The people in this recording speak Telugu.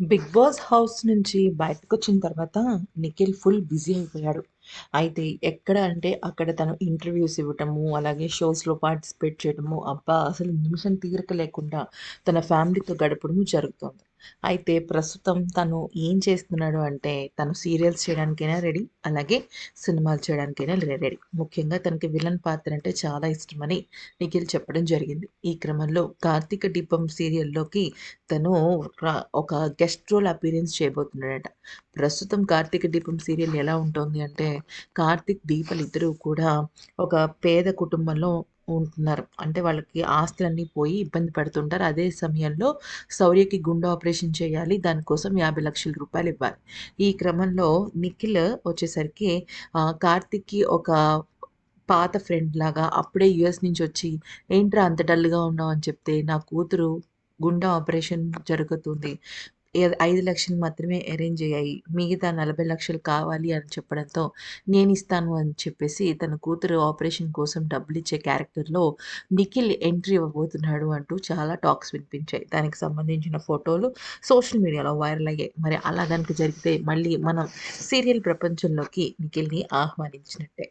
బిగ్ బాస్ హౌస్ నుంచి బయటకొచ్చిన తర్వాత నిఖిల్ ఫుల్ బిజీ అయిపోయాడు. అయితే ఎక్కడ అంటే అక్కడ తను ఇంటర్వ్యూస్ ఇవ్వటము, అలాగే షోస్‌లో పార్టిసిపేట్ చేయడము, అబ్బా! అసలు నిమిషం తీరిక లేకుండా తన ఫ్యామిలీతో గడపడము జరుగుతోంది. అయితే ప్రస్తుతం తను ఏం చేస్తున్నాడు అంటే తను సీరియల్స్ చేయడానికైనా రెడీ, అలాగే సినిమాలు చేయడానికైనా రెడీ. ముఖ్యంగా తనకి విలన్ పాత్ర అంటే చాలా ఇష్టమని నిఖిల్ చెప్పడం జరిగింది. ఈ క్రమంలో 'కార్తీక దీపం' సీరియల్‌లోకి తను ఒక గెస్ట్ రోల్ అపీరియన్స్ చేయబోతున్నాడట. ప్రస్తుతం 'కార్తీక దీపం' సీరియల్ ఎలా ఉంటుంది అంటే కార్తీక్, దీపలు ఇద్దరూ కూడా ఒక పేద కుటుంబంలో ఉంటున్నారు. అంటే వాళ్ళకి ఆస్తులన్నీ పోయి ఇబ్బంది పడుతుంటారు. అదే సమయంలో శౌర్యకి గుండె ఆపరేషన్ చేయాలి. దానికోసం యాభై లక్షల రూపాయలు ఇవ్వాలి. ఈ క్రమంలో నిఖిల్ వచ్చేసరికి కార్తిక్కి ఒక పాత ఫ్రెండ్ లాగా అప్పుడే యూఎస్ నుంచొచ్చి ఏంట్రా అంత డల్‌గా ఉన్నావు అని చెప్తే, నా కూతురు గుండె ఆపరేషన్ జరుగుతుంది. ఐదు లక్షలు మాత్రమే అరేంజ్ అయ్యాయి. మిగతా నలభై లక్షలు కావాలి అని చెప్పడంతో, నేను ఇస్తాను అని చెప్పేసి తన కూతురు ఆపరేషన్ కోసం డబ్బులిచ్చే క్యారెక్టర్‌లో నిఖిల్ ఎంట్రీ ఇవ్వబోతున్నాడు అంటూ చాలా టాక్స్ వినిపించాయి. దానికి సంబంధించిన ఫోటోలు సోషల్ మీడియాలో వైరల్ అయ్యాయి. మరి అలా కనుక జరిగితే మళ్ళీ మనం సీరియల్ ప్రపంచంలోకి నిఖిల్‌ని ఆహ్వానించినట్టే.